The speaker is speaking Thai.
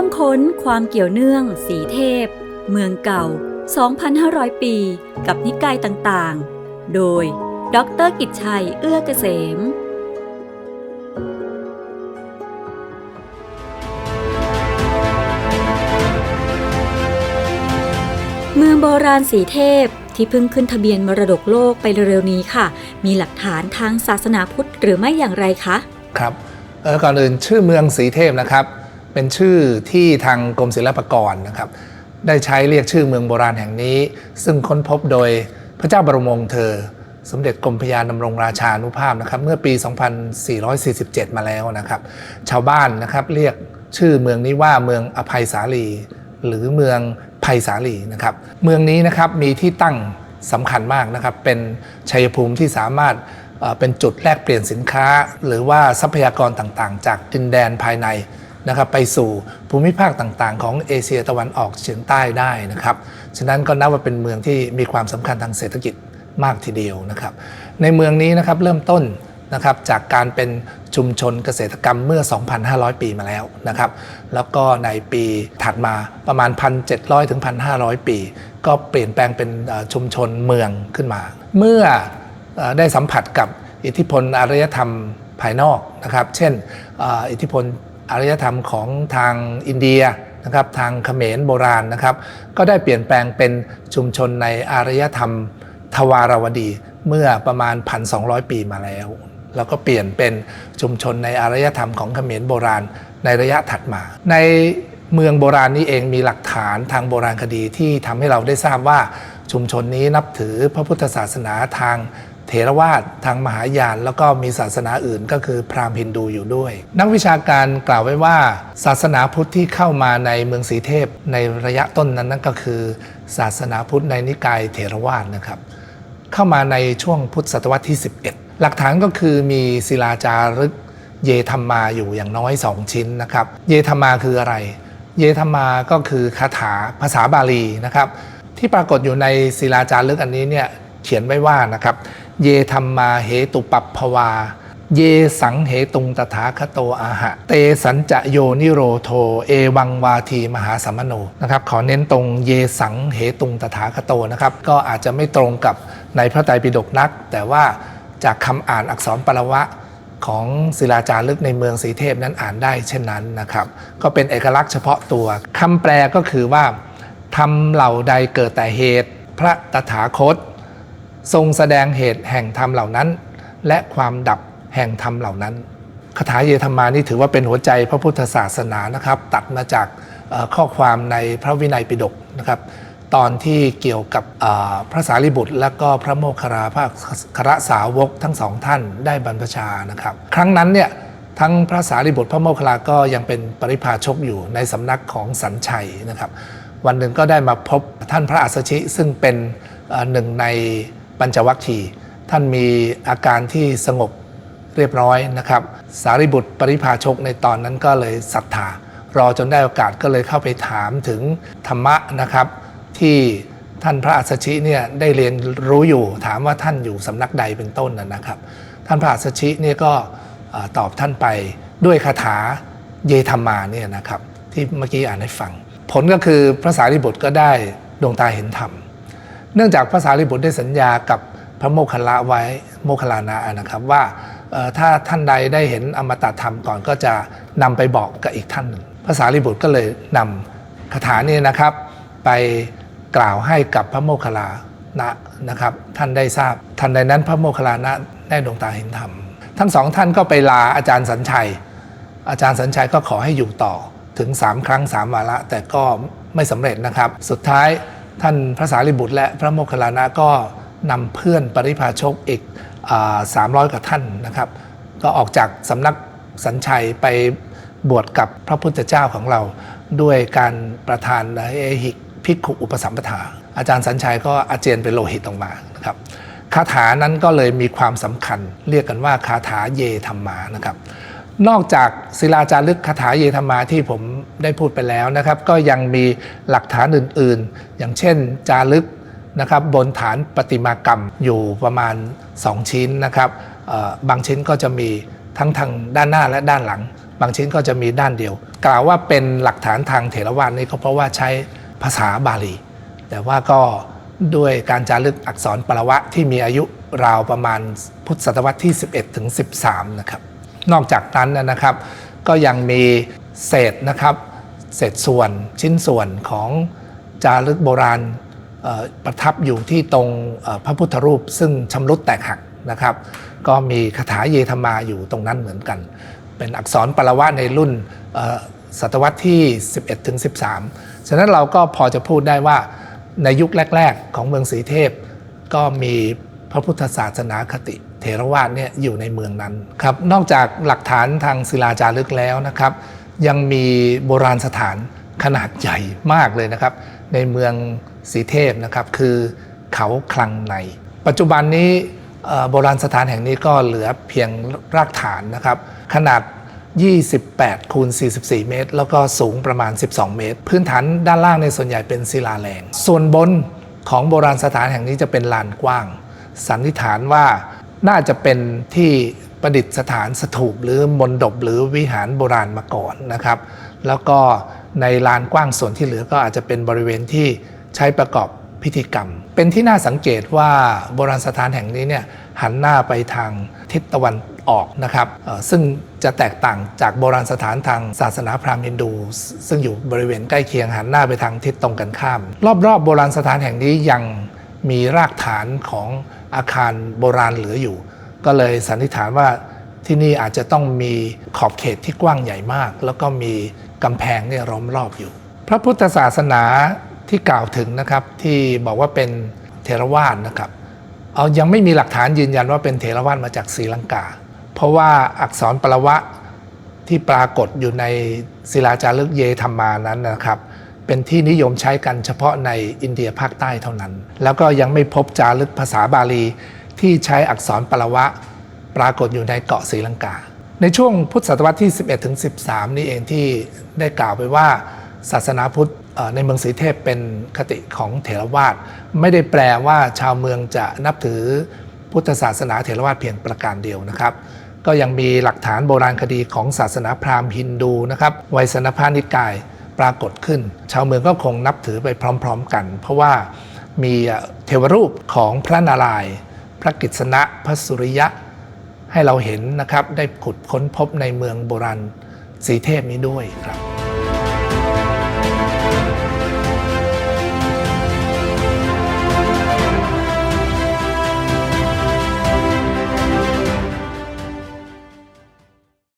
วมค้นความเกี่ยวเนื่อง สีเทพ เมืองเก่า 2,500 ปี กับนิกายต่างๆ โดย ดรกิจชัย เอื้อเกษมเมืองโบราณสีเทพที่เพิ่งขึ้นทะเบียนมรดกโลกไปเร็วๆนี้ค่ะ มีหลักฐานทางศาสนาพุทธหรือไม่อย่างไรคะ ครับเออก่อนอื่นชื่อเมืองสีเทพนะครับ เป็นชื่อที่ทางกรมศิลปากรนะครับ ได้ใช้เรียกชื่อเมืองโบราณแห่งนี้ ซึ่งค้นพบโดยพระเจ้าบรมวงศ์เธอ สมเด็จกรมพยาดำรงราชานุภาพนะครับ เมื่อปี 2447 มาแล้วนะครับ ชาวบ้านนะครับเรียกชื่อเมืองนี้ว่าเมืองอภัยสาลี หรือเมืองไผ่สาลีนะครับ เมืองนี้นะครับมีที่ตั้งสำคัญมากนะครับ เป็นชัยภูมิที่สามารถเอ่อเป็นจุดแลกเปลี่ยนสินค้า หรือว่าทรัพยากรต่างๆ จากดินแดนภายใน นะครับไปสู่ภูมิภาคต่างๆ ของเอเชียตะวันออกเฉียงใต้ได้นะครับ ฉะนั้นก็นับว่าเป็นเมืองที่มีความสำคัญทางเศรษฐกิจมากทีเดียวนะครับ ในเมืองนี้นะครับเริ่มต้นนะครับจากการเป็นชุมชนเกษตรกรรมเมื่อ 2,500 ปีมาแล้วนะครับ แล้วก็ในปีถัดมาประมาณ 1,700 ถึง 1,500 ปี ก็เปลี่ยนแปลงเป็นชุมชนเมืองขึ้นมา เมื่อได้สัมผัสกับอิทธิพลอารยธรรมภายนอกนะครับ เช่น อิทธิพล อารยธรรมของทางอินเดียนะครับทางเขมรโบราณนะครับ ก็ได้เปลี่ยนแปลงเป็นชุมชนในอารยธรรมทวารวดีเมื่อประมาณ 1,200 ปีมาแล้ว แล้วก็เปลี่ยนเป็นชุมชนในอารยธรรมของเขมรโบราณในระยะถัดมา ในเมืองโบราณนี้เองมีหลักฐานทางโบราณคดีที่ทำให้เราได้ทราบว่าชุมชนนี้นับถือพระพุทธศาสนาทาง เถรวาททางมหายาน แล้วก็มีศาสนาอื่นก็คือพราหมณ์ฮินดูอยู่ด้วย นักวิชาการกล่าวไว้ว่า ศาสนาพุทธที่เข้ามาในเมืองสีเทพในระยะต้นนั้นนั่นก็คือ ศาสนาพุทธในนิกายเถรวาทนะครับ เข้ามาในช่วงพุทธศตวรรษที่ 11 หลักฐานก็คือมีศิลาจารึกเยธรรมาอยู่อย่างน้อย 2 ชิ้นนะครับ เยธรรมาคืออะไร เยธรรมาก็คือคาถาภาษาบาลีนะครับ ที่ปรากฏอยู่ในศิลาจารึกอันนี้เนี่ยเขียนไว้ว่านะครับ เยธรรมาเหตุปัปภวา เยสังเหตุงตถาคโตอาหะ เตสัญจะโยนิโรโท เอวังวาทีมหาสัมมโนนะครับขอเน้นตรงเยสังเหตุงตถาคโตนะครับก็อาจจะไม่ตรงกับในพระไตรปิฎกนัก แต่ว่าจากคำอ่านอักษรปรวะของศิลาจารึกในเมืองสีเทพนั้นอ่านได้เช่นนั้นนะครับ ก็เป็นเอกลักษณ์เฉพาะตัวคำแปลก็คือว่าทำเหล่าใดเกิดแต่เหตุ พระตถาคต ทรงแสดงเหตุแห่งธรรมเหล่านั้น และความดับแห่งธรรมเหล่านั้นคาถาเยธรรมานี่ถือว่าเป็นหัวใจพระพุทธศาสนานะครับ ตัดมาจากข้อความในพระวินัยปิฎกนะครับ ตอนที่เกี่ยวกับพระสารีบุตร และก็พระโมคคัลาภาคระสาวกทั้งสองท่านได้บรรพชานะครับ ครั้งนั้นเนี่ยทั้งพระสารีบุตรพระโมคคัลาก็ยังเป็นปริพาชกอยู่ในสำนักของสัญชัยนะครับ วันหนึ่งก็ได้มาพบท่านพระอัสสชิซึ่งเป็นหนึ่งใน ปัญจวัคคีท่านมีอาการที่สงบเรียบร้อยนะครับ สารีบุตรปริพาชกในตอนนั้นก็เลยศรัทธารอจนได้โอกาสก็เลยเข้าไปถามถึงธรรมะนะครับ ที่ท่านพระอัสชิเนี่ยได้เรียนรู้อยู่ถามว่าท่านอยู่สำนักใดเป็นต้นนะครับ ท่านพระอัสชิเนี่ยก็ตอบท่านไปด้วยคาถาเยธรรมาเนี่ยนะครับที่เมื่อกี้อ่านให้ฟัง ผลก็คือพระสารีบุตรก็ได้ดวงตาเห็นธรรม เนื่องจากพระสารีบุตรได้สัญญากับพระโมคคัลลาไว้โมคคัลลานะนะครับว่าถ้าท่านใดได้เห็นอมตะธรรมก่อนก็จะนำไปบอกกับอีกท่านหนึ่งพระสารีบุตรก็เลยนำคาถานี้นะครับ ไปกล่าวให้กับพระโมคคัลลานะนะครับ ท่านได้ทราบทันใดนั้นพระโมคคัลลานะได้ดวงตาเห็นธรรมทั้งสองท่านก็ไปลาอาจารย์สัญชัย อาจารย์สัญชัยก็ขอให้อยู่ต่อถึง 3 ครั้ง 3 วาระแต่ก็ไม่สำเร็จนะครับ สุดท้าย ท่านพระสารีบุตรและพระโมคคัลลานะก็นำเพื่อนปริพาชกอีกสามร้อยกว่าท่านนะครับ ก็ออกจากสำนักสัญชัยไปบวชกับพระพุทธเจ้าของเราด้วยการประทานเอหิภิกขุอุปสัมปทา อาจารย์สัญชัยก็อาเจียนเป็นโลหิตออกมานะครับคาถานั้นก็เลยมีความสำคัญ เรียกกันว่าคาถาเยธรรมานะครับ นอกจากศิลาจารึกคาถาเยธรรมาที่ผมได้พูดไปแล้วนะครับ ก็ยังมีหลักฐานอื่นๆ อย่างเช่น จารึกนะครับบนฐานประติมากรรมอยู่ประมาณ 2 ชิ้นนะครับบางชิ้นก็จะมีทั้งทางด้านหน้าและด้านหลัง บางชิ้นก็จะมีด้านเดียว กล่าวว่าเป็นหลักฐานทางเถรวาทนี่ก็เพราะว่าใช้ภาษาบาลี แต่ว่าก็ด้วยการจารึกอักษรปรวะที่มีอายุราวประมาณพุทธศตวรรษที่ 11ถึง13 นะครับ นอกจากนั้นนะครับ ก็ยังมีเศษนะครับ เศษส่วนชิ้นส่วนของจารึกโบราณประทับอยู่ที่ตรงพระพุทธรูป ซึ่งชำรุดแตกหักนะครับ ก็มีคาถาเยธรรมาอยู่ตรงนั้นเหมือนกัน เป็นอักษรปรวะในรุ่นศตวรรษที่ 11ถึง13 ฉะนั้นเราก็พอจะพูดได้ว่าในยุคแรก ๆ ของเมืองศรีเทพ ก็มีพระพุทธศาสนาคติ เถรวาทเนี่ยอยู่ในเมืองนั้นครับนอกจากหลักฐานทางศิลาจารึกแล้วนะครับยังมีโบราณสถานขนาดใหญ่มากเลยนะครับ ในเมืองศรีเทพนะครับคือเขาคลังใน ปัจจุบันนี้โบราณสถานแห่งนี้ก็เหลือเพียงรากฐานนะครับ ขนาด 28 คูณ 44 เมตร แล้วก็สูงประมาณ 12 เมตร พื้นฐานด้านล่างในส่วนใหญ่เป็นศิลาแรง ส่วนบนของโบราณสถานแห่งนี้จะเป็นลานกว้าง สันนิษฐานว่า น่าจะเป็นที่ประดิษฐานสถูปหรือมณฑปหรือวิหารโบราณมาก่อนนะครับ แล้วก็ในลานกว้างส่วนที่เหลือก็อาจจะเป็นบริเวณที่ใช้ประกอบพิธีกรรม เป็นที่น่าสังเกตว่าโบราณสถานแห่งนี้เนี่ยหันหน้าไปทางทิศตะวันออกนะครับ ซึ่งจะแตกต่างจากโบราณสถานทางศาสนาพราหมณ์ฮินดู ซึ่งอยู่บริเวณใกล้เคียงหันหน้าไปทางทิศตรงกันข้าม รอบๆ โบราณสถานแห่งนี้ยังมีรากฐานของ อาคารโบราณเหลืออยู่ ก็เลยสันนิษฐานว่าที่นี่อาจจะต้องมีขอบเขตที่กว้างใหญ่มาก แล้วก็มีกำแพงเนี่ยล้อมรอบอยู่ พระพุทธศาสนาที่กล่าวถึงนะครับที่บอกว่าเป็นเทรวาสนะครับเอายังไม่มีหลักฐานยืนยันว่าเป็นเทรวาสมาจากศรีลังกา เพราะว่าอักษรปรวะที่ปรากฏอยู่ในศิลาจารึกเยธรรมานั้นนะครับ เป็นที่นิยมใช้กันเฉพาะในอินเดียภาคใต้เท่านั้น แล้วก็ยังไม่พบจารึกภาษาบาลีที่ใช้อักษรปรวะ ปรากฏอยู่ในเกาะศรีลังกา ในช่วงพุทธศตวรรษที่ 11 ถึง 13 นี่เองที่ได้กล่าวไปว่าศาสนาพุทธในเมืองศรีเทพเป็นคติของเถรวาทไม่ได้แปลว่าชาวเมืองจะนับถือพุทธศาสนาเถรวาทเพียงประการเดียวนะครับ ก็ยังมีหลักฐานโบราณคดีของศาสนาพราหมณ์ฮินดูนะครับไวยสนพานิกาย ปรากฏขึ้น ชาวเมืองก็คงนับถือไปพร้อมๆกัน เพราะว่ามีเทวรูปของพระนารายณ์พระกฤษณะพระสุริยะให้เราเห็นนะครับ ได้ขุดค้นพบในเมืองโบราณสีเทพนี้ด้วยครับ